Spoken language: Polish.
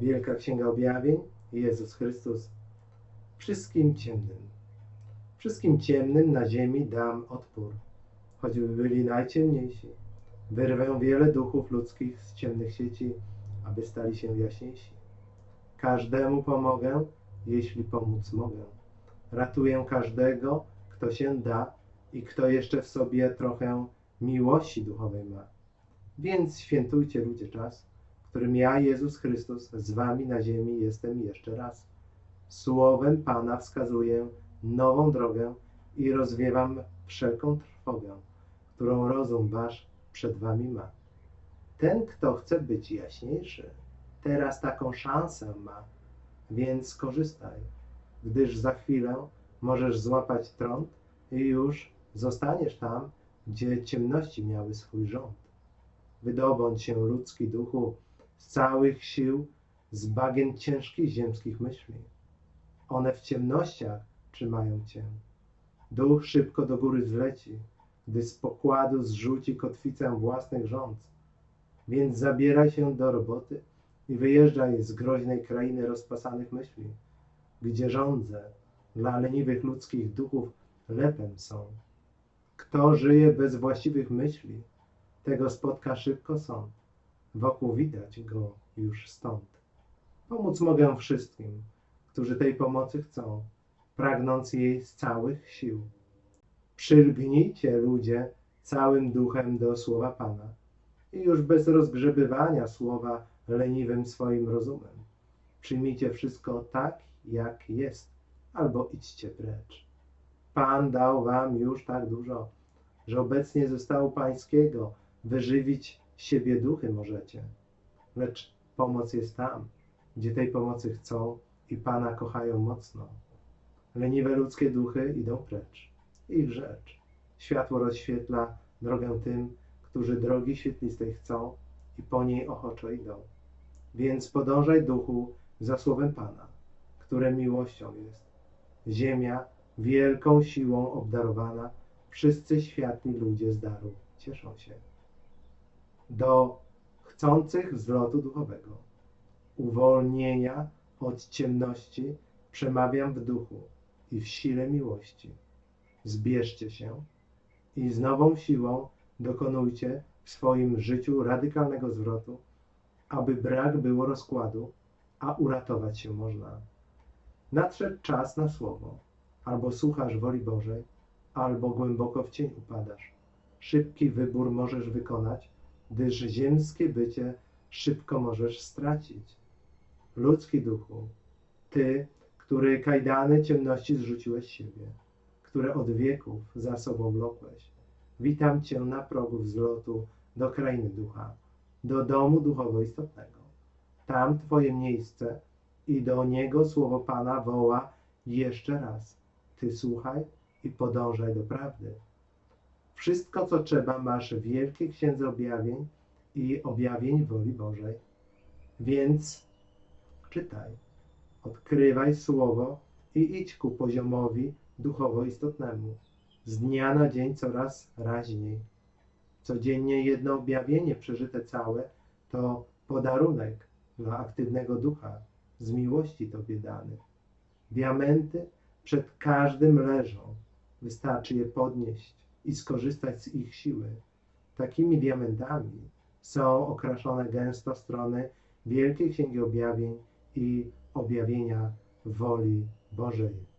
Wielka Księga Objawień, Jezus Chrystus, wszystkim ciemnym. Wszystkim ciemnym na ziemi dam odpór, choćby byli najciemniejsi. Wyrwę wiele duchów ludzkich z ciemnych sieci, aby stali się jaśniejsi. Każdemu pomogę, jeśli pomóc mogę. Ratuję każdego, kto się da i kto jeszcze w sobie trochę miłości duchowej ma. Więc świętujcie ludzie czas, którym ja, Jezus Chrystus, z wami na ziemi jestem jeszcze raz. Słowem Pana wskazuję nową drogę i rozwiewam wszelką trwogę, którą rozum wasz przed wami ma. Ten, kto chce być jaśniejszy, teraz taką szansę ma, więc korzystaj, gdyż za chwilę możesz złapać trąd i już zostaniesz tam, gdzie ciemności miały swój rząd. Wydobądź się, ludzki duchu, z całych sił, z bagien ciężkich ziemskich myśli. One w ciemnościach trzymają cię. Duch szybko do góry zleci, gdy z pokładu zrzuci kotwicę własnych rządz. Więc zabieraj się do roboty i wyjeżdżaj z groźnej krainy rozpasanych myśli, gdzie rządze dla leniwych ludzkich duchów lepem są. Kto żyje bez właściwych myśli, tego spotka szybko sąd. Wokół widać go już stąd. Pomóc mogę wszystkim, którzy tej pomocy chcą, pragnąc jej z całych sił. Przylgnijcie, ludzie, całym duchem do słowa Pana i już bez rozgrzebywania słowa leniwym swoim rozumem. Przyjmijcie wszystko tak, jak jest, albo idźcie precz. Pan dał wam już tak dużo, że obecnie zostało pańskiego wyżywić siebie duchy możecie. Lecz pomoc jest tam, gdzie tej pomocy chcą i Pana kochają mocno. Leniwe ludzkie duchy idą precz. Ich rzecz. Światło rozświetla drogę tym, którzy drogi świetlistej chcą i po niej ochoczo idą. Więc podążaj duchu za słowem Pana, które miłością jest. Ziemia wielką siłą obdarowana, wszyscy światli ludzie z daru cieszą się. Do chcących wzlotu duchowego, uwolnienia od ciemności przemawiam w duchu i w sile miłości. Zbierzcie się i z nową siłą dokonujcie w swoim życiu radykalnego zwrotu, aby brak było rozkładu, a uratować się można. Nadszedł czas na słowo. Albo słuchasz woli Bożej, albo głęboko w cień upadasz. Szybki wybór możesz wykonać, gdyż ziemskie bycie szybko możesz stracić. Ludzki duchu, ty, który kajdany ciemności zrzuciłeś siebie, które od wieków za sobą wlokłeś. Witam cię na progu wzlotu do krainy ducha, do domu duchowo istotnego. Tam twoje miejsce i do niego słowo Pana woła jeszcze raz. Ty słuchaj i podążaj do prawdy. Wszystko, co trzeba, masz w Wielkiej Księdze Objawień i objawień woli Bożej. Więc czytaj, odkrywaj słowo i idź ku poziomowi duchowo istotnemu. Z dnia na dzień coraz raźniej. Codziennie jedno objawienie przeżyte całe to podarunek dla aktywnego ducha, z miłości Tobie dany. Diamenty przed każdym leżą. Wystarczy je podnieść i skorzystać z ich siły. Takimi diamentami są okraszone gęsto strony Wielkiej Księgi Objawień i objawienia woli Bożej.